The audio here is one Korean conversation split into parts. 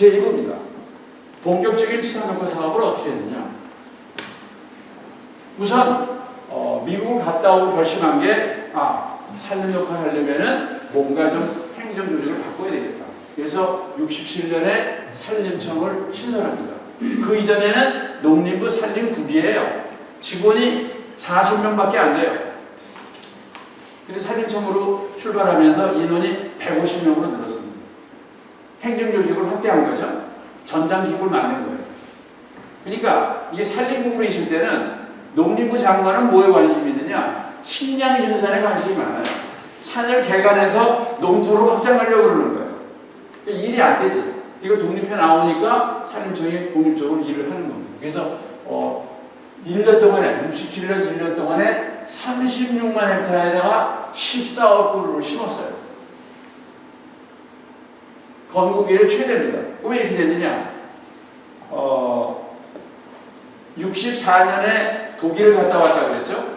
제1부입니다. 본격적인 치산녹화 사업을 어떻게 했느냐. 우선 어, 미국을 갔다 오고 결심한 게 아, 산림녹화 하려면은 뭔가 좀 행정 조직을 바꿔야 되겠다. 그래서 67년에 산림청을 신설합니다. 그 이전에는 농림부 산림국이에요. 직원이 40명밖에 안 돼요. 근데 산림청으로 출발하면서 인원이 150명으로 늘었습니다. 행정조직을 확대한 거죠. 전담기구를 만든 거예요. 그러니까 이게 산림국으로 있을 때는 농림부 장관은 뭐에 관심이 있느냐? 식량 증산에 관심이 많아요. 산을 개간해서 농토를 확장하려고 그러는 거예요. 그러니까 일이 안 되지. 이걸 독립해 나오니까 산림청이 독립적으로 일을 하는 겁니다. 그래서 어, 1년 동안에 67년 1년 동안에 36만 헥타르에다가 14억 그루를 심었어요. 건국 이래 최대입니다. 왜 이렇게 됐느냐? 어, 64년에 독일을 갔다 왔다 그랬죠?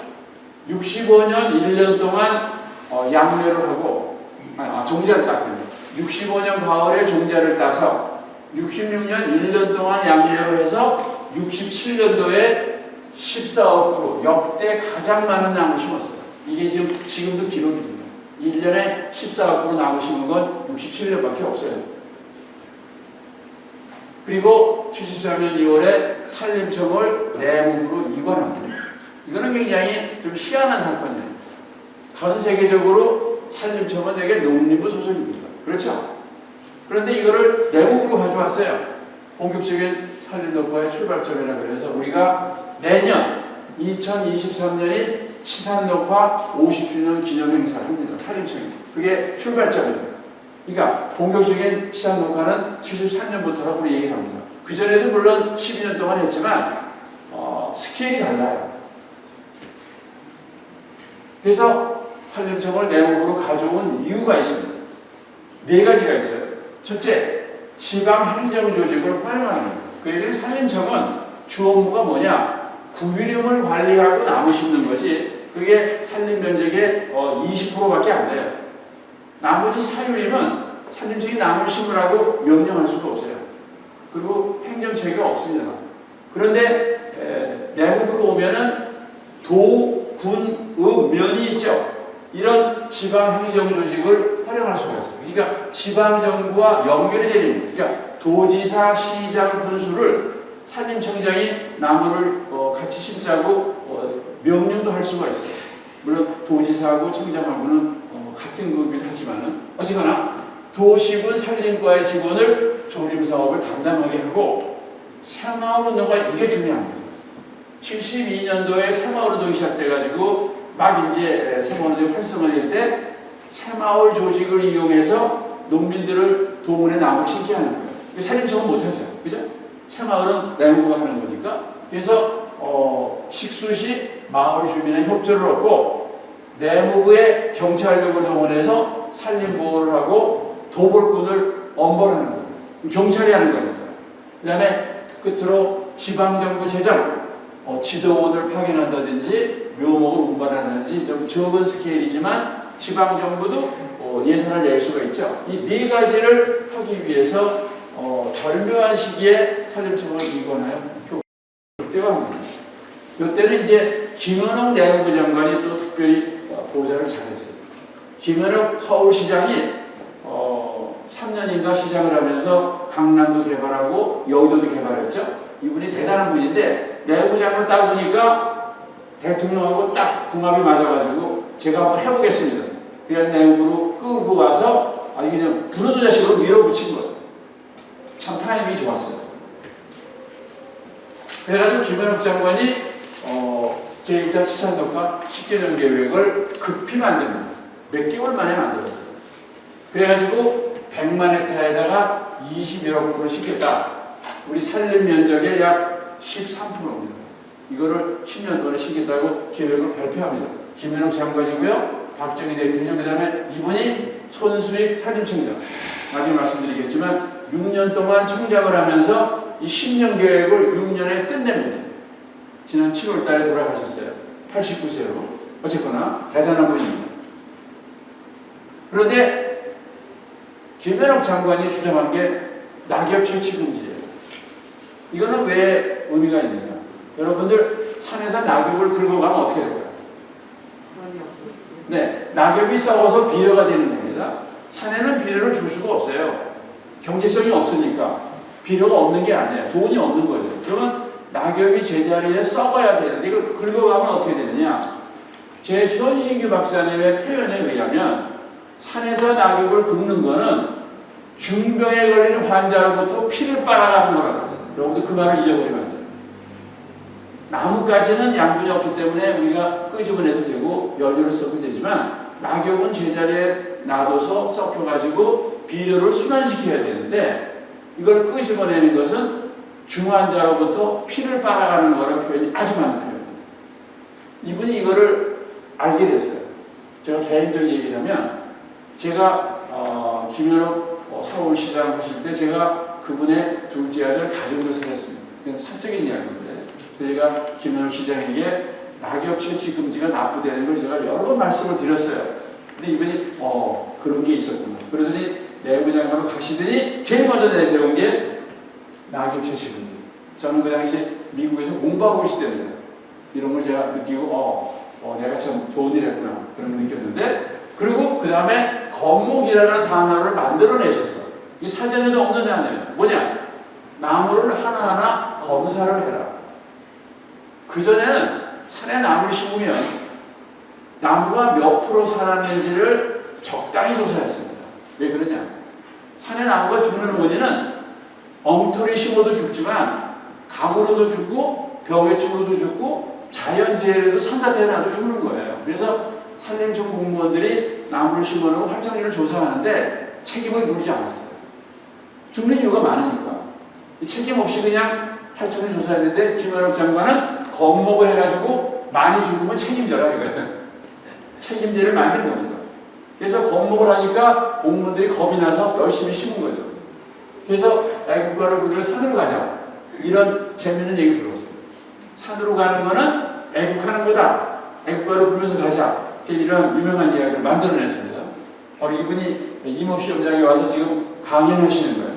65년 1년 동안 어, 양묘를 하고 아, 종자를 땄군요. 65년 가을에 종자를 따서 66년 1년 동안 양묘를 해서 67년도에 14억 그루 역대 가장 많은 나무 심었어요. 이게 지금 지금도 기록입니다. 1년에 14억 그루 나무 심은 건 67년밖에 없어요. 그리고 73년 2월에 산림청을 내무부로 이관합니다. 이거는 굉장히 좀 희한한 사건이에요. 전 세계적으로 산림청은 되게 농림부 소속입니다. 그렇죠? 그런데 이거를 내무부로 가져왔어요. 본격적인 산림녹화의 출발점이라 그래서 우리가 내년 2023년인 치산녹화 50주년 기념 행사를 합니다. 산림청이. 그게 출발점입니다. 그러니까 본격적인 치산녹화는 73년부터라고 우리 얘기를 합니다. 그전에도 물론 12년 동안 했지만 어, 스케일이 달라요. 그래서 산림청을 내목으로 가져온 이유가 있습니다. 네 가지가 있어요. 첫째, 지방 행정 조직을 활용하는 거예요. 그에게 산림청은 주 업무가 뭐냐? 구유림을 관리하고 나무 심는 것이 그게 산림 면적의 어, 20%밖에 안 돼요. 나머지 사유림은 산림청이 나무를 심으라고 명령할 수가 없어요. 그리고 행정체계가 없습니다. 그런데 에, 내국으로 오면은 도, 군, 읍, 면이 있죠. 이런 지방 행정 조직을 활용할 수가 있어요. 그러니까 지방 정부와 연결이 되는 그러니까 도지사, 시장, 군수를 산림청장이 나무를 어, 같이 심자고 어, 명령도 할 수가 있어요. 물론 도지사하고 청장하고는 어, 같은 급이긴 하지만은 어쨌거나 도시군 산림과의 직원을 조림 사업을 담당하게 하고 새마을 운동가 이게 중요합니다. 72년도에 새마을 운동이 시작돼가지고 막 이제 새마을 운동이 활성화될 때 새마을 조직을 이용해서 농민들을 도문에 나무를 심게 하는 거예요. 산림청은 못하죠. 그죠? 새마을은 내무부가 하는 거니까. 그래서 어, 식수시 마을 주민의 협조를 얻고 내무부의 경찰력을 동원해서 산림보호를 하고 도벌꾼을 엄벌하는 거예요. 경찰이 하는 거니까. 그 다음에 끝으로 지방정부 재정, 어, 지도원을 파견한다든지 묘목을 운반하는지 좀 적은 스케일이지만 지방정부도 어, 예산을 낼 수가 있죠. 이 네 가지를 하기 위해서 어, 절묘한 시기에 산림청을 이관하여 극대화합니다. 이때는 이제 김은옥 내무부 장관이 또 특별히 어, 보좌를 잘했어요. 김은옥 서울시장이 어, 3년인가 시장을 하면서 강남도 개발하고 여의도도 개발했죠. 이분이 대단한 분인데 내부장을 딱 보니까 대통령하고 딱 궁합이 맞아가지고 제가 한번 해보겠습니다. 그래서 내부로 끌고 와서 아주 그냥 불어도 자식으로 밀어붙인 거예요. 참 타이밍이 좋았어요. 그래가지고 김현욱 장관이 어, 제1차 치산독과 10개년 계획을 급히 만듭니다. 몇 개월 만에 만들었어요. 그래가지고 100만 헥타르에다가 21억 프로 심겠다. 우리 산림 면적의 약 13%입니다. 이거를 10년 동안에 심겠다고 계획을 발표합니다. 김현욱 장관이고요. 박정희 대통령, 그 다음에 이분이 손수익 산림청장. 나중에 말씀드리겠지만 6년 동안 청장을 하면서 이 10년 계획을 6년에 끝냅니다. 지난 7월 달에 돌아가셨어요. 89세로. 어쨌거나 대단한 분입니다. 그런데 김현욱 장관이 주장한 게 낙엽 채취 금지예요. 이거는 왜 의미가 있느냐? 여러분들 산에서 낙엽을 긁어 가면 어떻게 될까요? 네, 낙엽이 썩어서 비료가 되는 겁니다. 산에는 비료를 줄 수가 없어요. 경제성이 없으니까 비료가 없는 게 아니에요. 돈이 없는 거죠. 그러면 낙엽이 제자리에 썩어야 되는데 이걸 긁어가면 어떻게 되느냐? 제 현신규 박사님의 표현에 의하면 산에서 낙엽을 긁는 거는 중병에 걸린 환자로부터 피를 빨아가는 거라고 했어요. 여러분들 그 말을 잊어버리면 안 돼요. 나무까지는 양분이 없기 때문에 우리가 끄집어내도 되고 연료를 써도 되지만 낙엽은 제자리에 놔둬서 썩혀가지고 비료를 순환시켜야 되는데 이걸 끄집어내는 것은 중환자로부터 피를 빨아가는 거라는 표현이 아주 맞는 표현입니다. 이분이 이거를 알게 됐어요. 제가 개인적인 얘기를 하면 제가 어, 김현욱 어, 서울시장 하실 때 제가 그분의 둘째 아들 가정을 살았습니다. 그냥 사적인 이야기인데 제가 김현욱 시장에게 낙엽 채취 금지가 나쁘다는 걸 제가 여러 번 말씀을 드렸어요. 근데 이분이 어 그런 게 있었구나. 그러더니 내부 장관으로 가시더니 제일 먼저 내세운 게 낙엽 채취 금지. 저는 그 당시 미국에서 공부하고 있을 때입니다. 이런 걸 제가 느끼고 어, 어 내가 참 좋은 일 했구나 그런 걸 느꼈는데 그리고 그 다음에 건목이라는 단어를 만들어내셨어. 이 사전에도 없는 단어예요. 뭐냐? 나무를 하나하나 검사를 해라. 그전에는 산에 나무를 심으면 나무가 몇 프로 살았는지를 적당히 조사했습니다. 왜 그러냐? 산에 나무가 죽는 원인은 엉터리 심어도 죽지만 감으로도 죽고 벽에충으로도 죽고 자연재해로도 산사태나도 죽는 거예요. 그래서 산림청 공무원들이 나무를 심어놓고 활착률을 조사하는데 책임을 물지 않았어요. 죽는 이유가 많으니까. 이 책임 없이 그냥 활착률 조사했는데 김현욱 장관은 겁먹을 해가지고 많이 죽으면 책임져라 이거예요. 책임제를 만든 겁니다. 그래서 겁먹을 하니까 공무원들이 겁이 나서 열심히 심은 거죠. 그래서 애국가를 부르면 산으로 가자. 이런 재밌는 얘기 불렀어요. 산으로 가는 거는 애국하는 거다. 애국가를 부르면서 가자. 이런 유명한 이야기를 만들어냈습니다. 바로 이분이 임업시험장에 와서 지금 강연하시는 거예요.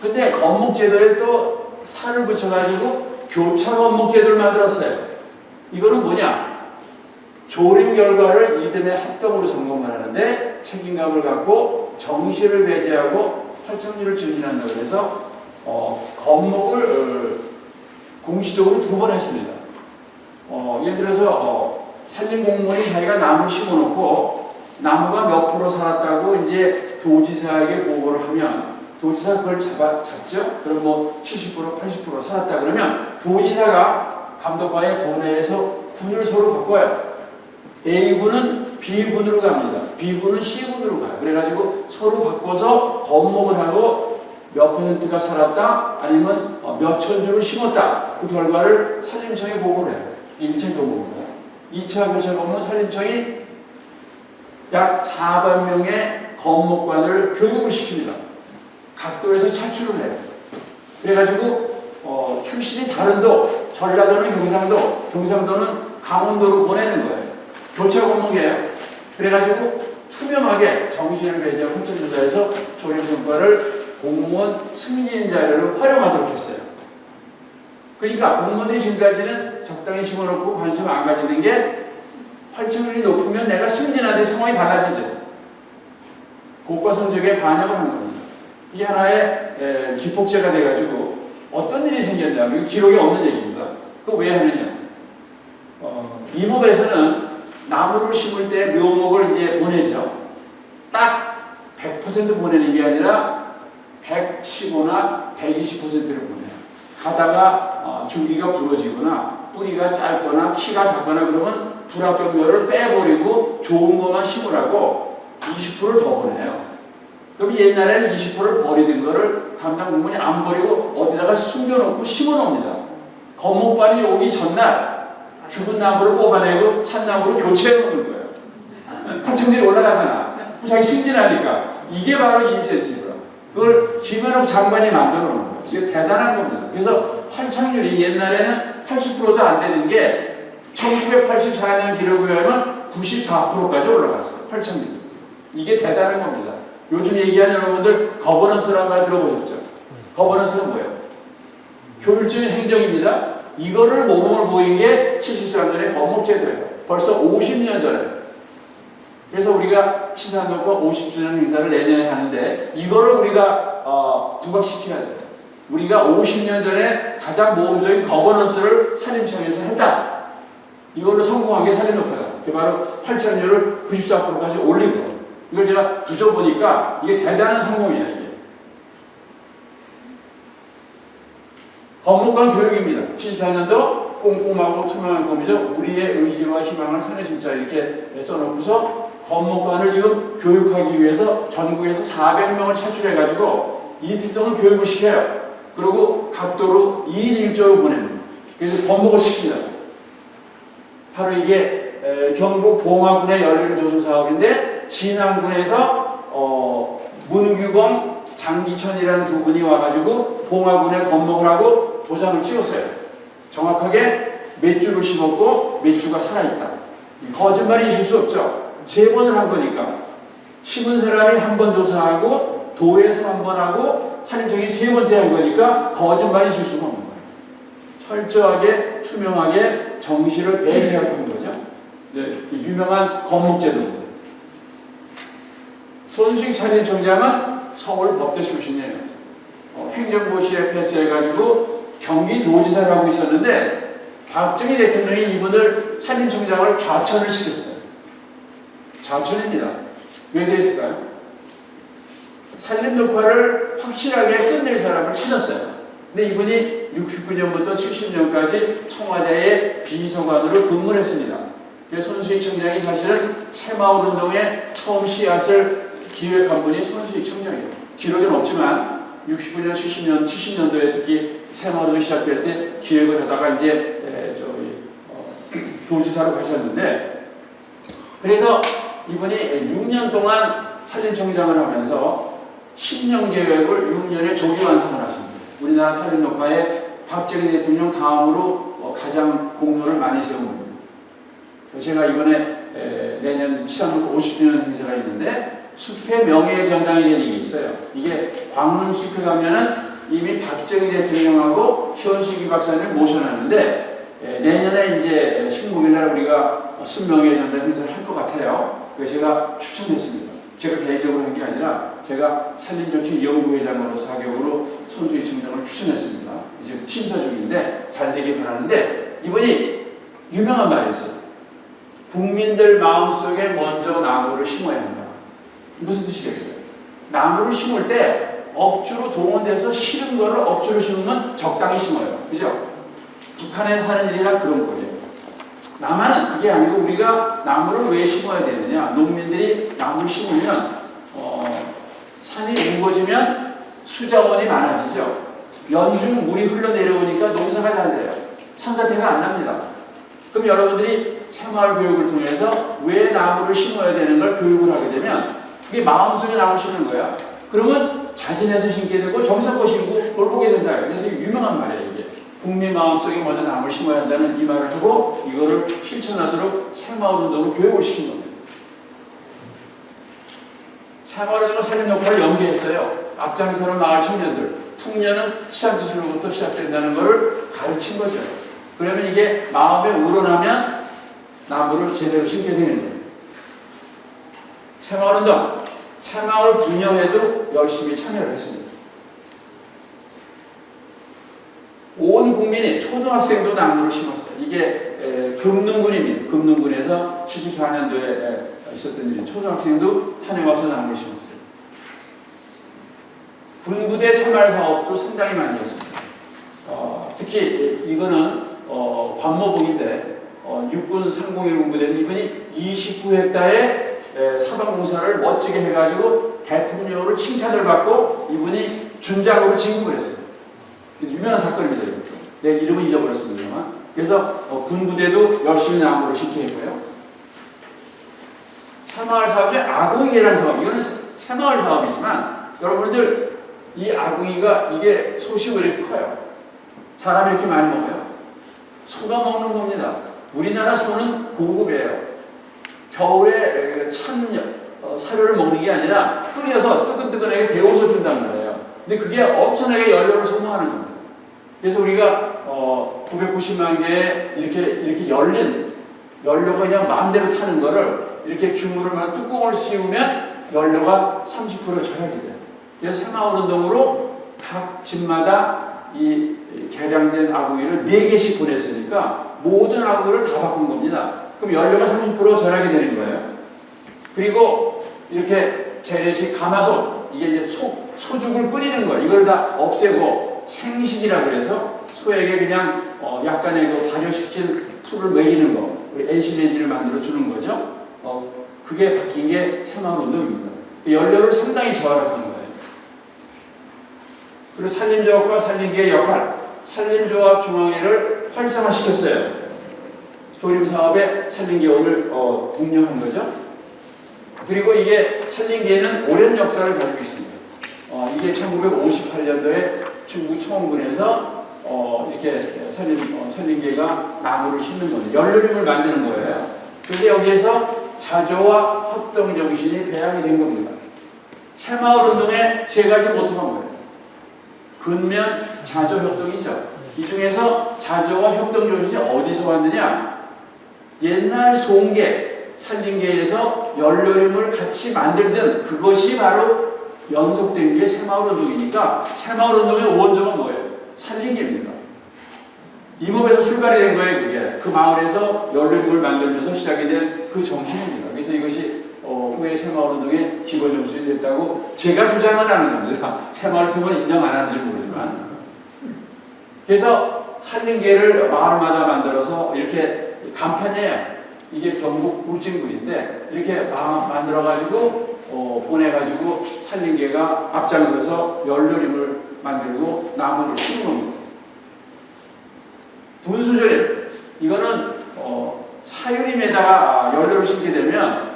근데 건목제도에 또 살을 붙여가지고 교차 건목제도를 만들었어요. 이거는 뭐냐? 조림 결과를 이듬해 합동으로 점검을 하는데 책임감을 갖고 정시를 배제하고 활성률을 증진한다 그래서 어, 건목을 어, 공시적으로 두 번 했습니다. 어, 예를 들어서 어, 산림 공무원이 자기가 나무 심어놓고 나무가 몇 프로 살았다고 이제 도지사에게 보고를 하면 도지사 그걸 잡아, 잡죠? 그럼 뭐 70% 80% 살았다 그러면 도지사가 감독관에 보내서 군을 서로 바꿔요. A군은 B군으로 갑니다. B군은 C군으로 가요. 그래가지고 서로 바꿔서 겁목을 하고 몇 퍼센트가 살았다 아니면 어, 몇 천 주를 심었다 그 결과를 산림청에 보고를 해요. 1차 교보입니다. 2차 교차 보면 산림청이 약 4만 명의 건목관을 교육을 시킵니다. 각도에서 차출을 해요. 그래가지고 어, 출신이 다른 도 전라도는 경상도, 경상도는 강원도로 보내는 거예요. 교체 공목이에요. 그래가지고 투명하게 정신을 배제하고 헌천조사에서 조림성과를 공무원 승진 자료를 활용하도록 했어요. 그러니까 공무원들이 지금까지는 적당히 심어놓고 관심 안 가지는 게 활성률이 높으면 내가 승진하는데 상황이 달라지죠. 고과 성적에 반영을 한 겁니다. 이게 하나의 에, 기폭제가 돼가지고 어떤 일이 생겼냐면 기록에 없는 얘기입니다. 그거 왜 하느냐? 어, 임업에서는 나무를 심을 때 묘목을 이제 보내죠. 딱 100% 보내는 게 아니라 115나 120%를 보내요. 가다가 어, 줄기가 부러지거나 뿌리가 짧거나 키가 작거나 그러면 불합격료를 빼버리고 좋은 것만 심으라고 20%를 더 보내요. 그럼 옛날에는 20%를 버리던 거를 담당 공무원이 안 버리고 어디다가 숨겨놓고 심어놓습니다. 건목반이 오기 전날 죽은 나무를 뽑아내고 찻나무로 교체해 놓는 거예요. 화청들이 올라가잖아. 자기 승진하니까. 이게 바로 인센티브라. 그걸 김현욱 장관이 만들어 놓은 거예요. 이게 대단한 겁니다. 그래서 활착률이 옛날에는 80%도 안 되는 게 1984년 기록에 의하면 94%까지 올라갔어요. 활착률. 이게 대단한 겁니다. 요즘 얘기하는 여러분들 거버넌스라는 말 들어보셨죠? 거버넌스는 뭐예요? 효율적인 행정입니다. 이거를 모범을 보인 게 70년대 건목제도예요. 벌써 50년 전에. 그래서 우리가 시사노과 50주년 행사를 내년에 하는데 이거를 우리가 어, 부각시켜야 돼요. 우리가 50년 전에 가장 모범적인 거버넌스를 산림청에서 했다. 이걸로 성공한 게 산림노파다. 그게 바로 8천율을 94%까지 올린 거. 이걸 제가 뒤져보니까 이게 대단한 성공이에요. 법무관 교육입니다. 74년도 꼼꼼하고 투명한 법이죠. 우리의 의지와 희망을 산에 심자 이렇게 써놓고서 법무관을 지금 교육하기 위해서 전국에서 400명을 차출해가지고 이틀 동안 교육을 시켜요. 그리고 각도로 2인 1조로 보냅니다. 그래서 번복을 시킵니다. 바로 이게 에, 경북 봉화군의 열린 조성 사업인데 진안군에서 어, 문규범, 장기천이라는 두 분이 와가지고 봉화군에 건목을 하고 도장을 찍었어요. 정확하게 몇 주를 심었고 몇 주가 살아있다. 거짓말이 있을 수 없죠. 세 번을 한 거니까 심은 사람이 한 번 조사하고 도에서 한 번 하고 산림청이 세 번째 한 거니까 거짓말이 있을 수가 없는 거예요. 철저하게 투명하게 정시를 배제하고 한 거죠. 네, 이 유명한 건목제도입니다. 손수익 산림청장은 서울 법대 출신이에요. 어, 행정고시에 패스해가지고 경기도지사를 하고 있었는데 박정희 대통령이 이분을 산림청장을 좌천을 시켰어요. 좌천입니다. 왜 그랬을까요? 산림 녹화를 확실하게 끝낼 사람을 찾았어요. 근데 이분이 69년부터 70년까지 청와대의 비서관으로 근무를 했습니다. 그래서 손수익 청장이 사실은 새마을 운동의 처음 씨앗을 기획한 분이 손수익 청장이에요. 기록은 없지만 69년, 70년, 70년도에 특히 새마을 운동이 시작될 때 기획을 하다가 이제 에, 저기 어, 도지사로 가셨는데 그래서 이분이 6년 동안 산림청장을 하면서 10년 계획을 6년에 조기 완성을 하십니다. 우리나라 산림녹화에 박정희 대통령 다음으로 어, 가장 공로를 많이 세운 분입니다. 제가 이번에 에, 내년 치안국 50주년 행사가 있는데 숲의 명예의 전당이라는 게 있어요. 이게 광릉숲에 가면은 이미 박정희 대통령하고 현식이 박사님을 모셔놨는데 에, 내년에 이제 16일날 우리가 숲명예의 전당 행사를 할 것 같아요. 그래서 제가 추천했습니다. 제가 개인적으로 한 게 아니라 제가 산림정책 연구회장으로 자격으로 손수희 청장을 추천했습니다. 이제 심사 중인데 잘 되길 바라는데 이분이 유명한 말이 있어요. 국민들 마음속에 먼저 나무를 심어야 한다. 무슨 뜻이겠어요? 나무를 심을 때 억지로 동원돼서 심은 거를 억지로 심으면 적당히 심어요. 그죠? 북한에 하는 일이라 그런 거예요. 나만은 그게 아니고 우리가 나무를 왜 심어야 되느냐? 농민들이 나무를 심으면 어, 산이 무거지면 수자원이 많아지죠. 연중 물이 흘러내려오니까 농사가 잘 돼요. 산사태가 안 납니다. 그럼 여러분들이 생활 교육을 통해서 왜 나무를 심어야 되는 걸 교육을 하게 되면 그게 마음속에 심는 거야. 그러면 자진해서 심게 되고 정성껏 심고 그걸 보게 된다. 그래서 유명한 말이에요 이게. 국민 마음속에 먼저 나무를 심어야 한다는 이 말을 하고 이거를 실천하도록 새마을 운동을 교육을 시킨 겁니다. 새마을 운동은 살림 역할을 연계했어요. 앞장서는 마을 청년들, 풍년은 시작지수로부터 시작된다는 것을 가르친 거죠. 그러면 이게 마음에 우러나면 나무를 제대로 심게 되는 거예요. 새마을 운동, 새마을 분여회도 열심히 참여를 했습니다. 온 국민이 초등학생도 나무를 심었어요. 이게 에, 금능군입니다. 금능군에서 74년도에 있었던 일이 초등학생도 다녀와서 나무를 심었어요. 군부대 새마을 사업도 상당히 많이 했습니다. 어, 특히 이거는 어, 관모북인데 어, 육군 상공일 군부대는 이분이 29헥타의 사방공사를 멋지게 해가지고 대통령으로 칭찬을 받고 이분이 준장으로 진급을 했어요. 유명한 사건입니다. 내 이름은 잊어버렸습니다만. 그래서 어, 군부대도 열심히 나무를 했고요. 새마을 사업이 아궁이라는 사업, 이거는 새- 새마을 사업이지만 여러분들 이 아궁이가 이게 소식이 왜 이렇게 커요? 사람이 이렇게 많이 먹어요? 소가 먹는 겁니다. 우리나라 소는 고급이에요. 겨울에 찬 어, 사료를 먹는 게 아니라 끓여서 뜨끈뜨끈하게 데워서 준단 말이에요. 근데 그게 엄청나게 연료를 소모하는 겁니다. 그래서 우리가 어, 990만 개의 이렇게 이렇게 열린 연료가 그냥 마음대로 타는 거를 이렇게 주물을 막 뚜껑을 씌우면 연료가 30% 절약이 돼요. 그래서 새마을 운동으로 각 집마다 이 개량된 아구이를 4개씩 보냈으니까 모든 아구이를 다 바꾼 겁니다. 그럼 연료가 30% 절약이 되는 거예요. 그리고 이렇게 재래식 가마솥 이게 이제 소, 소죽을 끓이는 거 이걸 다 없애고 생식이라 그래서 소에게 그냥 어 약간의 그 발효시킨 풀을 먹이는 거 우리 엔시내지를 만들어 주는 거죠. 어 그게 바뀐 게 새마을 운동입니다. 연료를 상당히 저하락한 거예요. 그리고 산림조합과 산림계의 역할, 산림조합 중앙회를 활성화시켰어요. 조림 사업에 산림계원을 어, 독려한 거죠. 그리고 이게 산림계는 오랜 역사를 가지고 있습니다. 어, 이게 1958년도에 중국 청원군에서 어, 이렇게 산림, 어, 산림계가 나무를 심는 거예요. 연료림을 만드는 거예요. 그런데 여기에서 자조와 협동 정신이 배양이 된 겁니다. 새마을 운동에 세 가지 모토가 뭐예요? 근면 자조 협동이죠. 이 중에서 자조와 협동 정신이 어디서 왔느냐? 옛날 송계, 산림계에서 연료림을 같이 만들던 그것이 바로 연속된 게 새마을 운동이니까 새마을 운동의 원조가 뭐예요? 산림계입니다. 임업에서 출발이 된 거예요, 그게. 그 마을에서 연료림을 만들면서 시작이 된 그 정신입니다. 그래서 이것이 어, 후에 새마을 운동의 기본 정신이 됐다고 제가 주장은 하는 겁니다. 새마을 팀은 인정 안 하는지 모르지만. 그래서 산림계를 마을마다 만들어서 이렇게 간판이에요. 이게 경북 울진군인데 이렇게 마- 만들어가지고 어, 보내가지고 산림계가 앞장서서 연료림을 만들고 나무를 심는 겁니다. 분수조림 이거는 어, 사유림에다가 연료를 심게 되면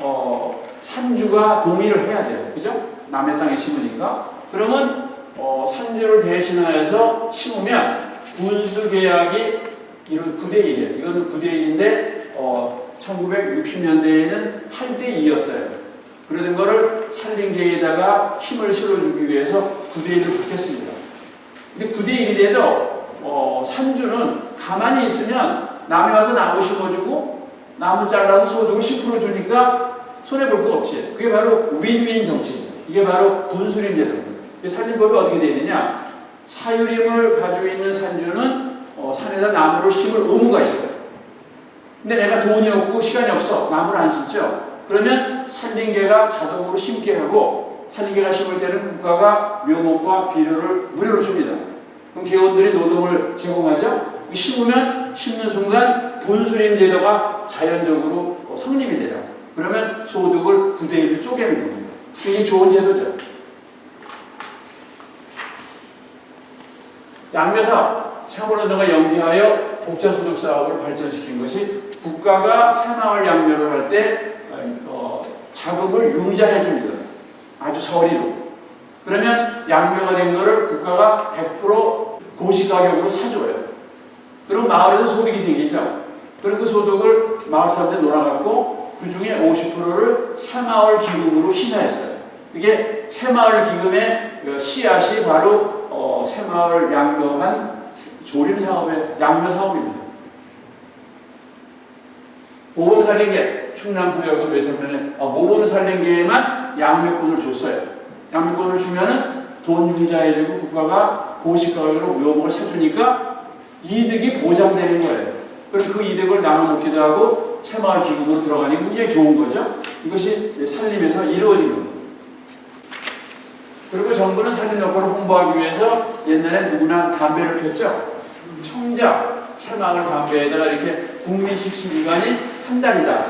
어, 산주가 동의를 해야 돼요. 그죠? 남의 땅에 심으니까. 그러면 어, 산주를 대신하여서 심으면 분수계약이 이런 9대 1이에요. 이거는 9대 1인데 어, 1960년대에는 8대 2였어요. 그러던 거를 산림계에다가 힘을 실어주기 위해서 9대 1로 바뀌었습니다. 근데 9대 1이 돼도 어, 산주는 가만히 있으면 남이 와서 나무 심어주고 나무 잘라서 소득을 10% 주니까 손해볼 거 없지. 그게 바로 윈윈 정치입니다. 이게 바로 분수림. 이 산림법이 어떻게 되어 있느냐? 사유림을 가지고 있는 산주는 어, 산에다 나무를 심을 의무가 있어요. 근데 내가 돈이 없고 시간이 없어. 나무를 안 심죠? 그러면 산림계가 자동으로 심게 하고 산림계가 심을 때는 국가가 묘목과 비료를 무료로 줍니다. 그럼 개원들이 노동을 제공하죠? 심으면 심는 순간 분수림 제도가 자연적으로 어, 성립이 돼요. 그러면 소득을 9대 1로 쪼개는 겁니다. 이게 좋은 제도죠. 양묘사 업, 새마을운동과 연계하여 복자소득 사업을 발전시킨 것이 국가가 새마을 양묘를 할때 어, 자금을 융자해 줍니다. 아주 저리로. 그러면 양묘가 된 거를 국가가 100% 고시 가격으로 사줘요. 그럼 마을에서 소득이 생기죠. 그리고 그 소득을 마을 사람들 놀아갖고 그 중에 50%를 새마을 기금으로 희사했어요. 그게 새마을 기금의 그 씨앗이 바로 어, 새마을 양묘한 조림 사업의 양묘 사업입니다. 모범살림계 충남 부여군 외선면에 어, 모범살림계에만 양묘권을 줬어요. 양묘권을 주면은 돈 융자해주고 국가가 고시가격으로 묘목을 사주니까 이득이 보장되는 거예요. 그래서 그 이득을 나눠 먹기도 하고 새마을 기금으로 들어가니 굉장히 좋은 거죠. 이것이 산림에서 이루어진 겁니다. 그리고 정부는 산림 여건을 홍보하기 위해서 옛날에 누구나 담배를 폈죠. 청자, 새마을 담배에다가 이렇게 국민식수기간이 한 달이다.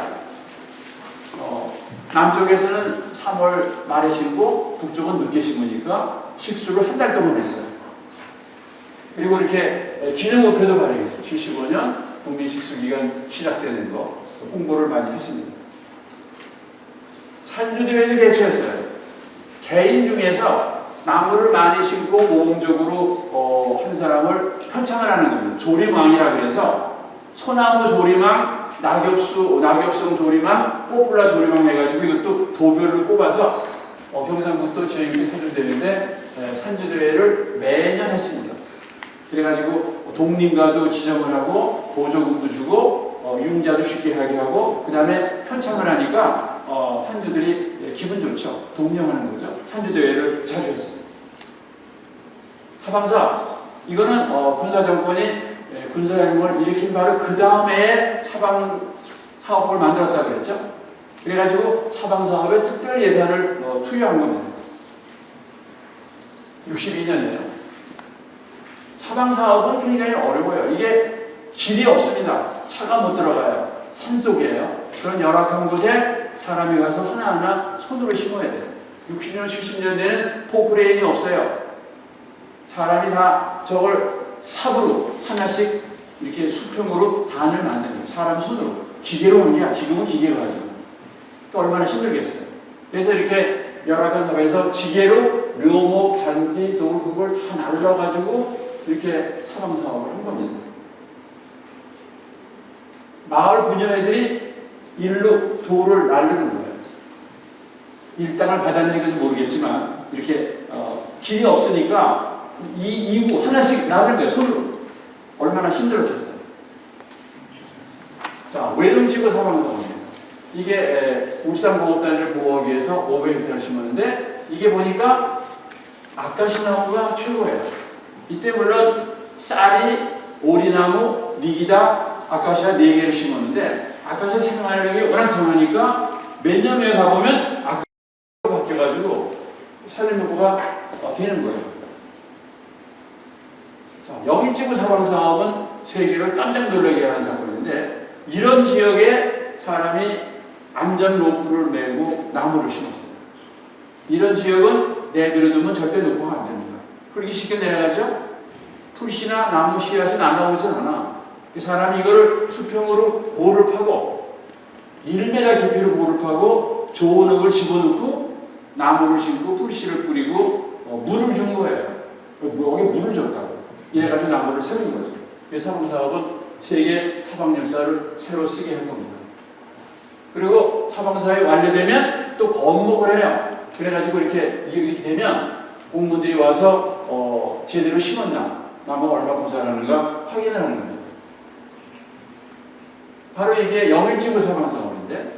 어, 남쪽에서는 3월 말에 심고 북쪽은 늦게 심으니까 식수를 한 달 동안 했어요. 그리고 이렇게 기념우표도 발행했어요. 75년 국민식수기간 시작되는 거 홍보를 많이 했습니다. 산주대회를 개최했어요. 개인 중에서 나무를 많이 심고 모범적으로 어, 한 사람을 표창을 하는 겁니다. 조림왕이라 그래서 소나무 조림왕 낙엽수, 낙엽성 조리망, 포플라 조리망 해가지고 이것도 도별로 뽑아서 어, 경상북도 지역에 사주되는데 산주대회를 매년 했습니다. 그래가지고 독립가도 지정을 하고 보조금도 주고 어, 유흥자도 쉽게 하게 하고 그 다음에 편창을 하니까 어, 한주들이 예, 기분 좋죠. 동령하는 거죠. 산주대회를 자주 했습니다. 사방사 이거는 어, 군사 정권이 예, 군사혁명을 일으킨 바로 그 다음에 사방 사업을 만들었다 그랬죠. 그래가지고 사방 사업에 특별 예산을 어, 투여한 겁니다. 62년이에요. 사방 사업은 굉장히 어려워요. 이게 길이 없습니다. 차가 못 들어가요. 산 속이에요. 그런 열악한 곳에 사람이 가서 하나하나 손으로 심어야 돼요. 60년, 70년대는 포크레인이 없어요. 사람이 다 저걸 삽으로 하나씩 이렇게 수평으로 단을 만드는 거예요. 사람 손으로. 기계로 하는 게 아니라 지금은 기계로 하죠. 또 얼마나 힘들겠어요. 그래서 이렇게 열악한 삽에서 지게로 묘목, 잔디, 돌 그걸 다 날라가지고 이렇게 사방 사업을 한 겁니다. 마을 부녀애들이 일로 조를 날르는 거예요. 일당을 받아내는지 모르겠지만 이렇게 어, 길이 없으니까 이 이구 하나씩 나르는 거예요 손으로 얼마나 힘들었겠어요. 자 외동지구 사방사업입니다. 이게 에, 울산공업단지를 보호하기 위해서 500헥타를 심었는데 이게 보니까 아까시나무가 최고예요. 이때 물론 쌀이 오리나무, 니기다, 아카시아 4개를 심었는데 아카시아 생활력이 워낙 강하니까 몇 년 후에 가보면 아카시아로 바뀌어가지고 살림욕구가 어, 되는 거예요. 자, 영일지구 사방 사업은 세계를 깜짝 놀라게 하는 사건인데 이런 지역에 사람이 안전 로프를 메고 나무를 심었어요. 이런 지역은 내버려두면 절대 녹화가 안 됩니다. 그렇게 쉽게 내려가죠? 풀씨나 나무 씨앗이 날라오지 않아. 그 사람이 이거를 수평으로 볼을 파고 1m 깊이로 볼을 파고 좋은 흙을 집어넣고 나무를 심고 풀씨를 뿌리고 어, 물을 준 거예요. 여기 물을 줬다고. 얘 같은 나무를 살린 거죠. 그 사방사업은 세계 사방 역사를 새로 쓰게 한 겁니다. 그리고 사방사업이 완료되면 또 건목을 해요. 그래가지고 이렇게 이렇게 되면 공무원들이 와서 어, 제대로 심었나 나무가 얼마큼 자라는가 확인을 하는 겁니다. 바로 이게 영일지구 사방사업인데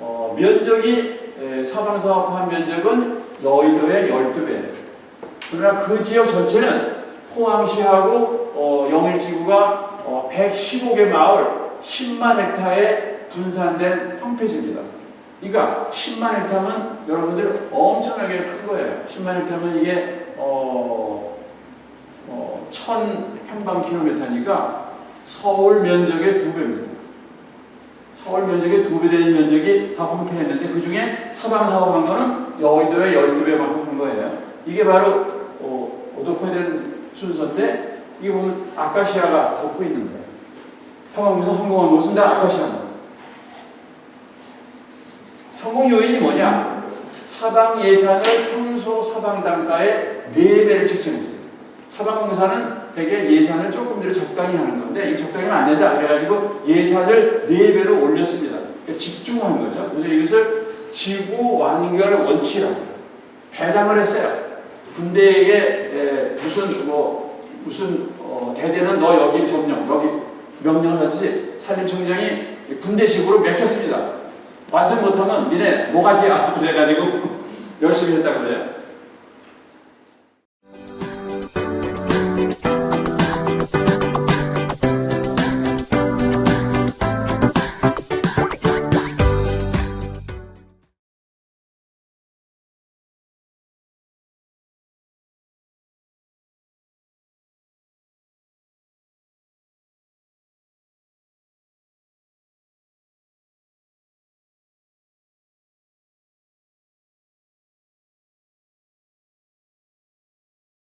어, 면적이 에, 사방사업한 면적은 여의도의 12배 그러나 그 지역 전체는 포항시하고 어, 영일지구가 어, 115개 마을 10만 헥타에 분산된 황폐지입니다. 그러니까 10만 헥타면 여러분들 엄청나게 큰 거예요. 10만 헥타면 이게 어, 어, 1000 평방킬로미터니까 서울 면적의 두 배입니다. 서울 면적의 두 배 되는 면적이 다 황폐했는데 그 중에 사방 사업한 거는 여의도의 12배만큼 한 거예요. 이게 바로 어, 녹화된 순서인데 이게 보면 아카시아가 덮고 있는 거예요. 사방에서 성공한 곳은 다 아카시아입니다. 성공 요인이 뭐냐? 사방 예산을 평소 사방 단가의 4배를 책정했어요. 사방공사는 대개 예산을 조금 더 적당히 하는 건데 이거 적당히 하면 안 된다. 그래가지고 예산을 4배로 올렸습니다. 그러니까 집중한 거죠. 그래서 이것을 지구 완결 원칙이라고 배당을 했어요. 군대에게 에, 무슨 뭐 무슨 어, 대대는 너 여기 점령 여기 명령을 하듯이 산림청장이 군대식으로 맡겼습니다. 완성 못하면 니네 모가지야 그래가지고 열심히 했다고 그래요.